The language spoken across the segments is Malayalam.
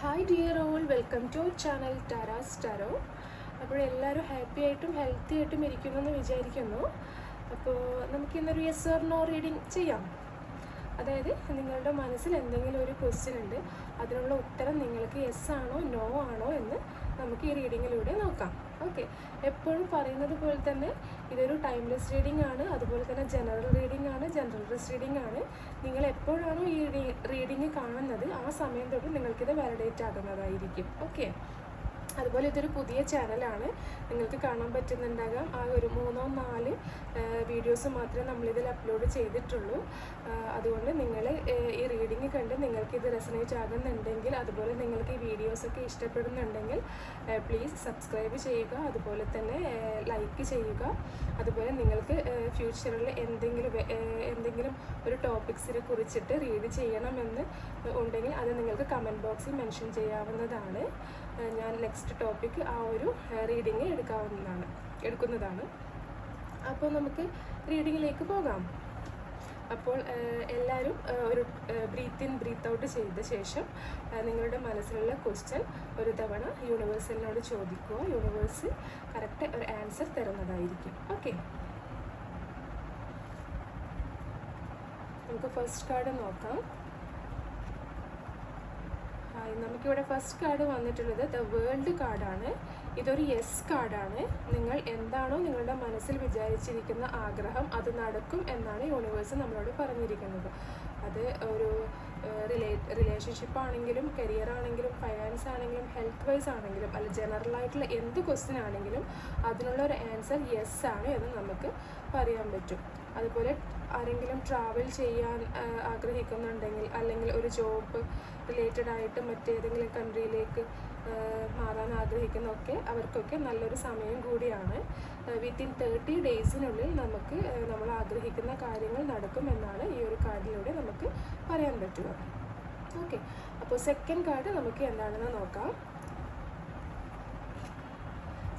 Hi dear all welcome to channel Tara's tarot അപ്പോൾ എല്ലാവരും ഹാപ്പി ആയിട്ടും ഹെൽത്തി ആയിട്ടും ഇരിക്കുന്നു എന്ന് വിചാരിക്കുന്നു. അപ്പോൾ നമുക്ക് ഇന്നൊരു യെസ് ഓർ നോ റീഡിങ് ചെയ്യാം. അതായത് നിങ്ങളുടെ മനസ്സിൽ എന്തെങ്കിലും ഒരു ക്വസ്റ്റ്യൻ ഉണ്ട് അതിനുള്ള ഉത്തരം നിങ്ങൾക്ക് യെസ് ആണോ നോ ആണോ എന്ന് നമുക്ക് ഈ റീഡിങ്ങിലൂടെ നോക്കാം. ഓക്കെ എപ്പോഴും പറയുന്നത് പോലെ തന്നെ ഇതൊരു ടൈംലെസ് റീഡിംഗ് ആണ് അതുപോലെ തന്നെ ജനറൽ റീഡിംഗ് ആണ് ജനറൽ റീഡിംഗ് ആണ്. നിങ്ങൾ എപ്പോഴാണോ ഈ റീഡിംഗ് കാണുന്നത് ആ സമയം തൊട്ട് നിങ്ങൾക്കിത് വാലിഡേറ്റ് ആകുന്നതായിരിക്കും. ഓക്കെ അതുപോലെ ഇതൊരു പുതിയ ചാനലാണ് നിങ്ങൾക്ക് കാണാൻ പറ്റുന്നുണ്ടാകാം. ആ ഒരു മൂന്നോ നാല് വീഡിയോസ് മാത്രമേ നമ്മളിതിൽ അപ്ലോഡ് ചെയ്തിട്ടുള്ളൂ. അതുകൊണ്ട് നിങ്ങൾ ഈ റീഡിങ് കണ്ട് നിങ്ങൾക്ക് ഇത് റെസനേറ്റ് ആകുന്നുണ്ടെങ്കിൽ അതുപോലെ നിങ്ങൾക്ക് ഈ വീഡിയോസൊക്കെ ഇഷ്ടപ്പെടുന്നുണ്ടെങ്കിൽ പ്ലീസ് സബ്സ്ക്രൈബ് ചെയ്യുക. അതുപോലെ തന്നെ ലൈക്ക് ചെയ്യുക. അതുപോലെ നിങ്ങൾക്ക് ഫ്യൂച്ചറിൽ എന്തെങ്കിലും എന്തെങ്കിലും ഒരു ടോപ്പിക്സിനെ കുറിച്ചിട്ട് റീഡ് ചെയ്യണമെന്ന് ഉണ്ടെങ്കിൽ അത് നിങ്ങൾക്ക് കമന്റ് ബോക്സിൽ മെൻഷൻ ചെയ്യാവുന്നതാണ്. ഞാൻ നെക്സ്റ്റ് ടോപ്പിക്ക് ആ ഒരു റീഡിങ് എടുക്കാവുന്നതാണ് എടുക്കുന്നതാണ്. അപ്പോൾ നമുക്ക് റീഡിങ്ങിലേക്ക് പോകാം. അപ്പോൾ എല്ലാവരും ഒരു ബ്രീത്ത് ഇൻ ബ്രീത്ത് ഔട്ട് ചെയ്ത ശേഷം നിങ്ങളുടെ മനസ്സിലുള്ള ക്വസ്റ്റ്യൻ ഒരു തവണ യൂണിവേഴ്സലിനോട് ചോദിക്കുക. യൂണിവേഴ്സ് കറക്റ്റ് ഒരു ആൻസർ തരുന്നതായിരിക്കും. ഓക്കെ നമുക്ക് ഫസ്റ്റ് കാർഡ് നോക്കാം. നമുക്കിവിടെ ഫസ്റ്റ് കാർഡ് വന്നിട്ടുള്ളത് ദ വേൾഡ് കാർഡാണ് ഇതൊരു യെസ് കാർഡാണ് നിങ്ങൾ എന്താണോ നിങ്ങളുടെ മനസ്സിൽ വിചാരിച്ചിരിക്കുന്ന ആഗ്രഹം അത് നടക്കും എന്നാണ് യൂണിവേഴ്സ് നമ്മളോട് പറഞ്ഞിരിക്കുന്നത്. അത് ഒരു റിലേ റിലേഷൻഷിപ്പ് ആണെങ്കിലും കരിയർ ആണെങ്കിലും ഫൈനാൻസ് ആണെങ്കിലും ഹെൽത്ത് വൈസ് ആണെങ്കിലും അല്ല ജനറൽ ആയിട്ടുള്ള എന്ത് ക്വസ്റ്റ്യൻ ആണെങ്കിലും അതിനുള്ള ഒരു ആൻസർ യെസ് ആണ് എന്ന് നമുക്ക് പറയാൻ പറ്റും. അതുപോലെ ആരെങ്കിലും ട്രാവൽ ചെയ്യാൻ ആഗ്രഹിക്കുന്നുണ്ടെങ്കിൽ അല്ലെങ്കിൽ ഒരു ജോബ് റിലേറ്റഡ് ആയിട്ട് മറ്റേതെങ്കിലും കൺട്രിയിലേക്ക് മാറാൻ ആഗ്രഹിക്കുന്നൊക്കെ അവർക്കൊക്കെ നല്ലൊരു സമയം കൂടിയാണ്. വിത്തിൻ തേർട്ടി ഡേയ്സിനുള്ളിൽ നമുക്ക് നമ്മൾ ആഗ്രഹിക്കുന്ന കാര്യങ്ങൾ നടക്കുമെന്നാണ് ഈ ഒരു കാർഡിലൂടെ പറയാൻ പറ്റുക. ഓക്കെ അപ്പോൾ സെക്കൻഡ് കാർഡ് നമുക്ക് എന്താണെന്ന് നോക്കാം.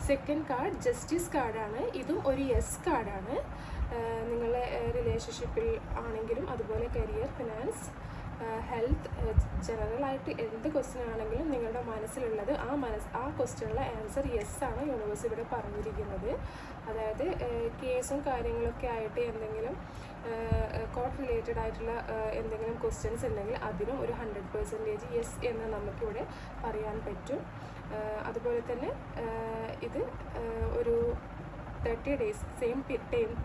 സെക്കൻഡ് കാർഡ് ജസ്റ്റിസ് കാർഡാണ് ഇതും ഒരു യെസ് കാർഡാണ് നിങ്ങളുടെ റിലേഷൻഷിപ്പിൽ ആണെങ്കിലും അതുപോലെ കരിയർ ഫിനാൻസ് ഹെൽത്ത് ജനറലായിട്ട് എന്ത് ക്വസ്റ്റ്യൻ ആണെങ്കിലും നിങ്ങളുടെ മനസ്സിലുള്ളത് ആ മനസ് ആ ക്വസ്റ്റ്യനുള്ള ആൻസർ യെസ് ആണ് യൂണിവേഴ്സ് ഇവിടെ പറഞ്ഞിരിക്കുന്നത്. അതായത് കേസും കാര്യങ്ങളൊക്കെ ആയിട്ട് എന്തെങ്കിലും കോട്ട് റിലേറ്റഡ് ആയിട്ടുള്ള എന്തെങ്കിലും ക്വസ്റ്റ്യൻസ് ഉണ്ടെങ്കിൽ അതിനും ഒരു ഹൺഡ്രഡ് പെർസെന്റേജ് യെസ് എന്ന് നമുക്കിവിടെ പറയാൻ പറ്റും. അതുപോലെ തന്നെ ഇത് ഒരു thirty days same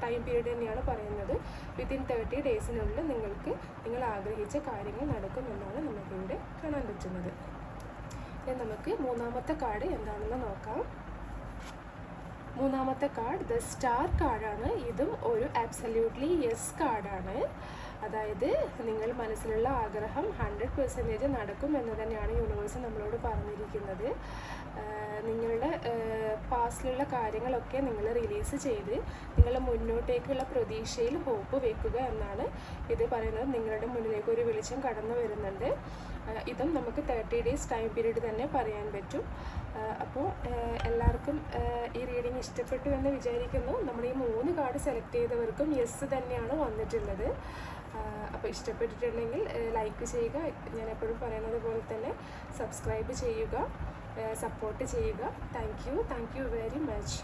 time period തന്നെയാണ് പറയുന്നത്. വിത്തിൻ തേർട്ടി ഡേയ്സിനുള്ളിൽ നിങ്ങൾക്ക് നിങ്ങൾ ആഗ്രഹിച്ച കാര്യങ്ങൾ നടക്കുമെന്നാണ് നമുക്കിവിടെ കാണാൻ പറ്റുന്നത്. ഇനി നമുക്ക് മൂന്നാമത്തെ കാർഡ് എന്താണെന്ന് നോക്കാം. മൂന്നാമത്തെ കാർഡ് ദ സ്റ്റാർ കാർഡാണ് ഇതും ഒരു ആബ്സല്യൂട്ട്ലി യെസ് കാർഡാണ് അതായത് നിങ്ങൾ മനസ്സിലുള്ള ആഗ്രഹം ഹൺഡ്രഡ് പെർസെന്റേജ് നടക്കും എന്ന് തന്നെയാണ് യൂണിവേഴ്സ് നമ്മളോട് പറഞ്ഞിരിക്കുന്നത്. നിങ്ങളുടെ പാസ്റ്റിലുള്ള കാര്യങ്ങളൊക്കെ നിങ്ങൾ റിലീസ് ചെയ്ത് നിങ്ങൾ മുന്നോട്ടേക്കുള്ള പ്രതീക്ഷയിൽ ഹോപ്പ് വെക്കുക എന്നാണ് ഇത് പറയുന്നത്. നിങ്ങളുടെ മുന്നിലേക്ക് ഒരു വെളിച്ചം കടന്നു വരുന്നുണ്ട്. ഇതും നമുക്ക് തേർട്ടി ഡേയ്സ് ടൈം പീരീഡ് തന്നെ പറയാൻ പറ്റും. അപ്പോൾ എല്ലാവർക്കും ഈ റീഡിങ് ഇഷ്ടപ്പെട്ടു എന്ന് വിചാരിക്കുന്നു. നമ്മൾ ഈ മൂന്ന് കാർഡ് സെലക്ട് ചെയ്തവർക്കും യെസ് തന്നെയാണ് വന്നിട്ടുള്ളത്. അപ്പോൾ ഇഷ്ടപ്പെട്ടിട്ടുണ്ടെങ്കിൽ ലൈക്ക് ചെയ്യുക. ഞാൻ എപ്പോഴും പറയുന്നത് പോലെ തന്നെ സബ്സ്ക്രൈബ് ചെയ്യുക. സപ്പോർട്ട് ചെയ്യുക. Thank you thank you very much